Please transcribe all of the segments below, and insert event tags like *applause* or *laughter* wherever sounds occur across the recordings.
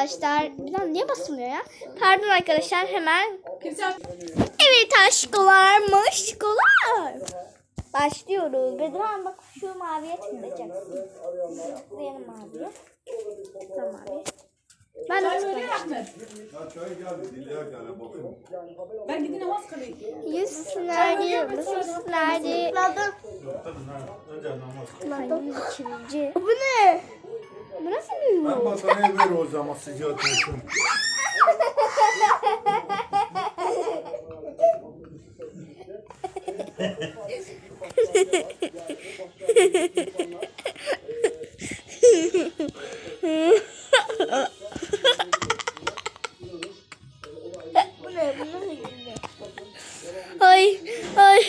Arkadaşlar birden niye basılmıyor ya? Pardon arkadaşlar hemen. Evet aşkolar maşkolar. Başlıyoruz. Bedirhan bak şu maviye tıklayacaksın. Tıklayalım maviye. Tamam mavi. Ben de bakın. Ben gidin namaz kılayım. Yüz nerede? Mısır nerede? Tıkladım. Önce namaz. Tıkladım. İkinci. Bu ne? Bu nasıl bir Ben batanayı ver o zaman nasıl gidiyor? Ay ay.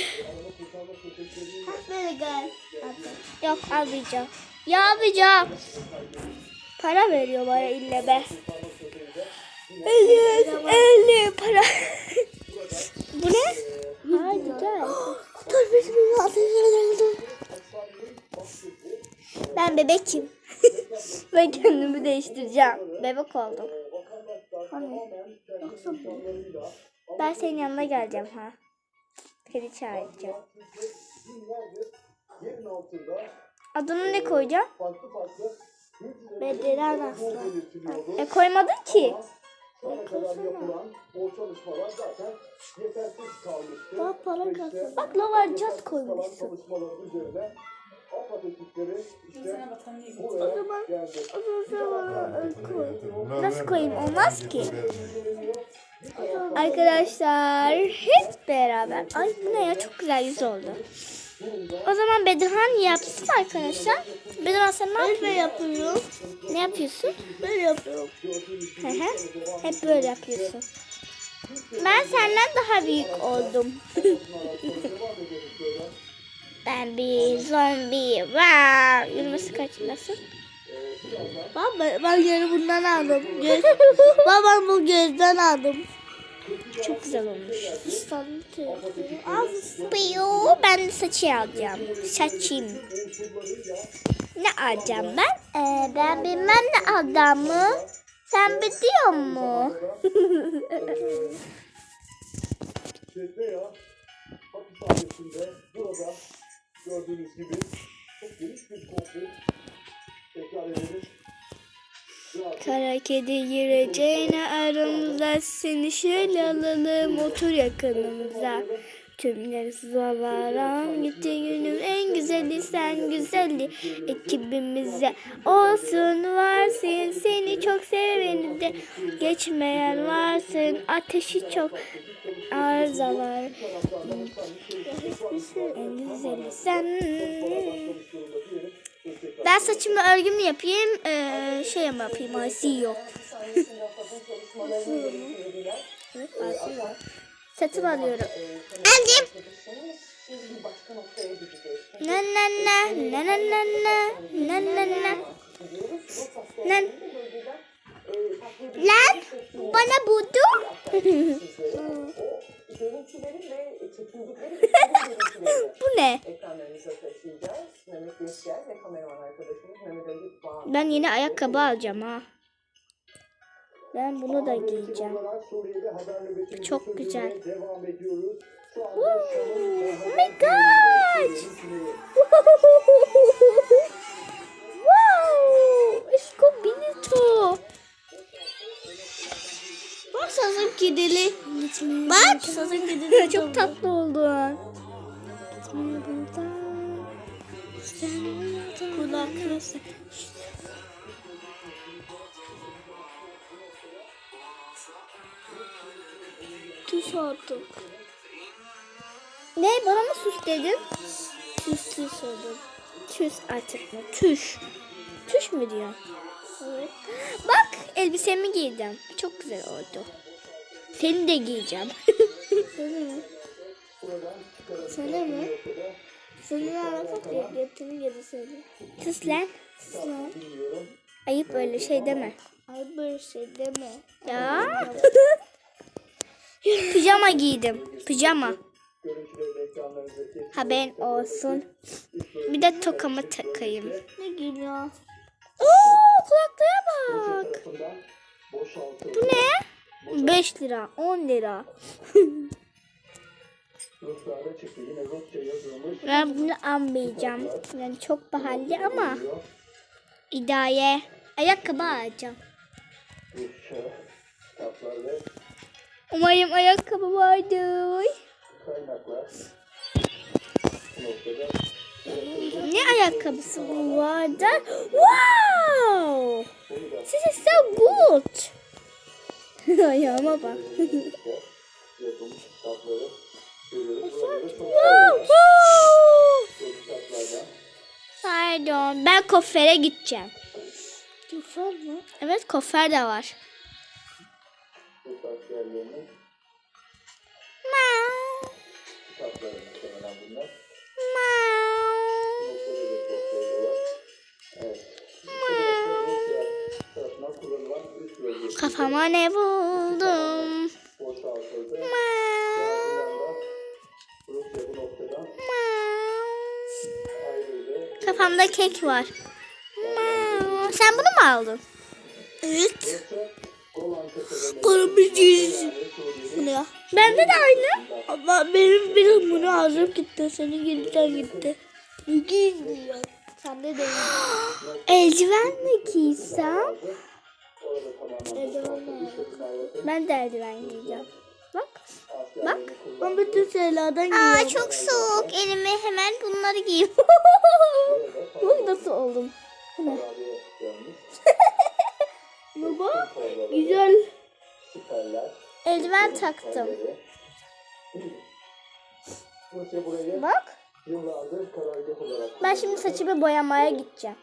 Böyle gel. Yok almayacağım. Ya almayacağım. Para veriyor bana ille be. Evet, elli para. Bu ne? Haydi gel. Dur bismillah. Ben bebekim. *laughs* ben kendimi değiştireceğim. Bebek oldum. Ben senin yanına geleceğim ha. Seni çağıracağım. Adını ne koyacağım? Bedelen Aslan. E koymadın ki. Bak para kasa. Bak lava just koymuşsun. O zaman o zaman koy. Nasıl koyayım? Olmaz ki. Arkadaşlar hep beraber. Ay bu ne ya çok güzel yüz oldu. O zaman Bedirhan yapsın arkadaşlar. Bedirhan sen ne yapıyorsun? yapıyorum. Ne yapıyorsun? Böyle yapıyorum. Hı hı. Hep böyle yapıyorsun. Ben senden daha büyük oldum. *laughs* ben bir zombi. Wow. Yürümesi kaç nasıl? Ben, ben yeni bundan aldım. Göz, *laughs* babam bu gözden aldım. Çok güzel olmuş. Al Piyo. Ben de saçı alacağım. Saçım. Ne alacağım ben? Ee, ben bilmem ne adamı. Sen biliyor mu? *laughs* Gördüğünüz gibi çok geniş bir komplo tekrar edelim. Kara kedi gireceğine aramıza seni şöyle alalım otur yakınımıza. Tümleri zavaran gitti günüm. En güzeli sen güzelli ekibimize. Olsun varsın seni çok seveni de. Geçmeyen varsın ateşi çok arızalar en güzeli sen ben saçımı örgümü yapayım ee, şey mi yapayım asi yok Evet, asi yok. Satın alıyorum. Aldım. Na na na na na na na na na na. Lan. Lan bana buldu. *laughs* *laughs* *laughs* Ben yeni ayakkabı alacağım ha. Ben bunu da giyeceğim. Çok güzel. Woo! Oh my god! *laughs* wow! It's Scooby-Doo! Bak sazın kedili. Bak sazın *laughs* kedili. Çok tatlı oldu. Gitmeye buradan. Sen olmadan. Kulak. Tüş artık. Ne bana mı sus dedin? Tüş tüş oldum. Tüs artık mı? Tüş. Tüş mü diyor? Evet. Bak elbisemi giydim. Çok güzel oldu. Seni de giyeceğim. *laughs* Sana mi? Sana mi? Seni ya. Getirin geri seni. Sus lan. Sen. Ayıp öyle şey deme. Ay böyle şey deme. Ya. *laughs* Pijama giydim. Pijama. Haberin olsun. Bir de tokamı takayım. Ne geliyor? Oo kulaklığa bak. Bu ne? 5 lira, 10 lira. *laughs* Ruslarda çıktı. Yine Rusça yazılmış. Ben bunu almayacağım. Yani çok pahalı ama idare ayakkabı alacağım. Rusça kitaplar ve Umarım ayakkabı vardır. kaynaklar. Bu noktada Ne ayakkabısı bu vardı? Wow! This is so good. Ayağıma bak. kitapları bu Pardon. Ben kofere gideceğim. Tufan mı? Evet kofer de var. Rus askerlerinin Miau. Ayrıldı. Kafamda kek var. Miau. Sen bunu mu aldın? Evet. Kırmızı Bu ne? Bende de aynı. Ama benim bir bunu ağzım gitti. Senin gelirken gitti. Lira. Sende de *gasps* Eldiven mi giysem? Ben de eldiven giyeceğim. Bak. Bak. Ben bütün şeylerden Aa giyiyorum. çok soğuk. Elime hemen bunları giyeyim. *laughs* Nasıl oldum. Dönmüş. *laughs* Baba güzel. Eldiven taktım. Bak. Ben şimdi saçımı boyamaya gideceğim.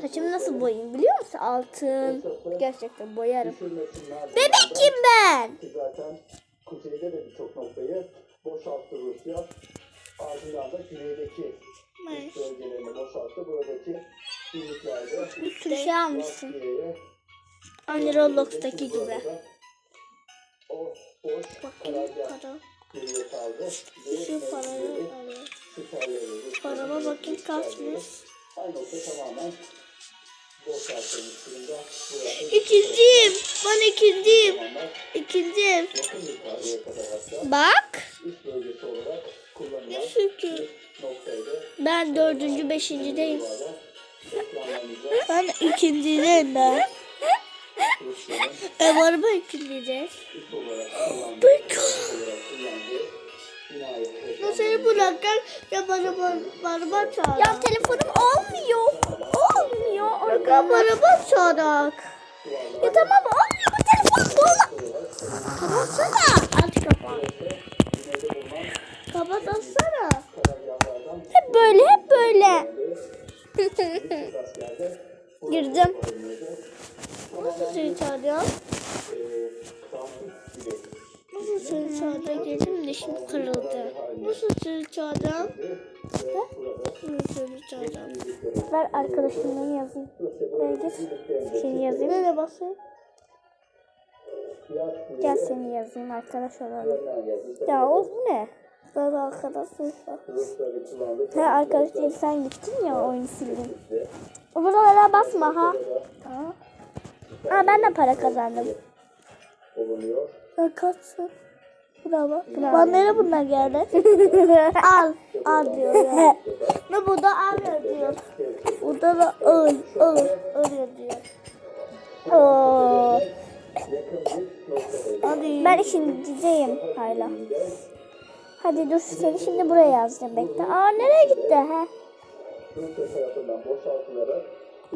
Saçımı nasıl boyayayım biliyor musun? Altın. Gerçekten boyarım. düşürmesinler. Bebekim ben. Zaten kuzeyde de birçok noktayı boşalttı Rusya. Ardından da güneydeki üst bölgelerini boşalttı. Buradaki birliklerde Bir sürü şey almışsın. Aynı Roblox'taki gibi. o boş karargah Para. geriye kaldı. Ve Şu parayı Rusya Parama bakayım kaçmış. Aynı nokta tamamen boşaltılmış durumda. İkinciyim. Ben ikinciyim. İkinciyim. Bak. üst bölgesi olarak kullanılan. Ben dördüncü, beşincideyim. *laughs* Ben ikinciyim ben. Ev araba cinayet Ben seni bırakırken ya bana araba çağır. Ya telefonum olmuyor. Olmuyor. Ya araba çağırak. Ya tamam olmuyor. Bu telefon dolu. Kapatsana. Aç kapat. Kapatsana. karargahlardan Hep böyle, hep böyle. *laughs* Girdim. Nasıl seni çağırıyor? Nasıl seni çağırıyor? Benim dişim kırıldı. Nasıl seni çağırıyor? Nasıl seni çağırıyor? Ver arkadaşımdan yazayım. Buraya git. Seni yazayım. Nereye basayım? Gel seni yazayım arkadaş olalım. Ya o bu ne? Ben arkadaşım. Ha arkadaş değil sen gittin ya oyunu sildin. Buralara basma ha. Tamam. Aa ben de para kazandım. kaçsın. Bravo. Bana nereye bunlar geldi? *laughs* al. Al diyor. Ne burada al diyor. Burada da öl. Öl. Öl diyor. Oo. Hadi. Ben ikinciyim hala. Hadi dur seni şimdi buraya yazacağım bekle. Aa nereye gitti boşaltılarak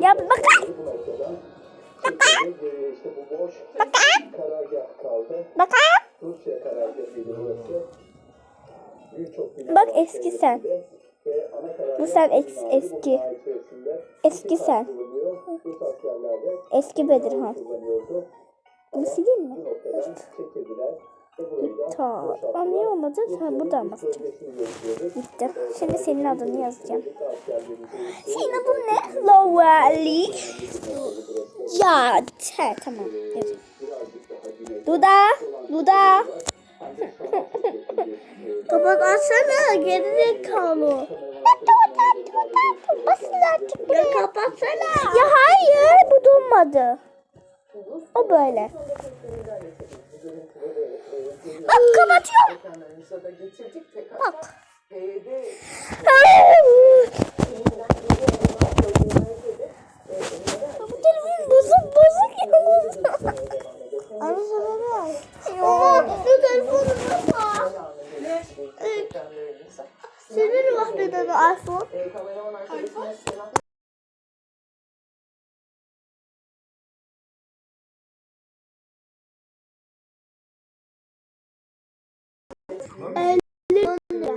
Ya karargahıydı burası. Birçok bina Bak eski sen. Bu sen bu eski. Eski sen. Eski Bedirhan. Bunu sileyim mi? Tamam. Aa, niye olmadı? Ha burada mı? Bölgesini gözlüyoruz. Bitti. Şimdi senin adını yazacağım. Senin adın ne? Lowell. Ya he, tamam. Yazayım. Duda. Duda. *laughs* Kapat açsana. Geri zekalı. Basın artık Ya kapatsana. Ya hayır bu donmadı. O böyle. Bak kapatıyorum. Bak. Bu televizyon bozuk bozuk yalnız. Abi sana ne var? Yok şu telefonu nasıl? Senin var bir tane iPhone. iPhone? 50 lira.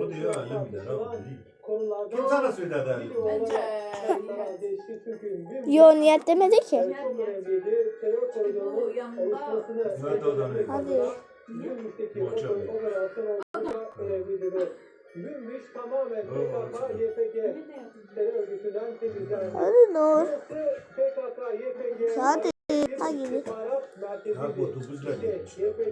O diyor alem gider abi. Kim sana söyledi alem? Yo niyet demedi ki. Murat Odan öyle. Hadi. Boça Münbiş tamamen PKK, YPG terör örgütünden temizlendi. Hadi Nur. PKK, YPG, Hadi. Hadi. Hadi. Hadi. Hadi.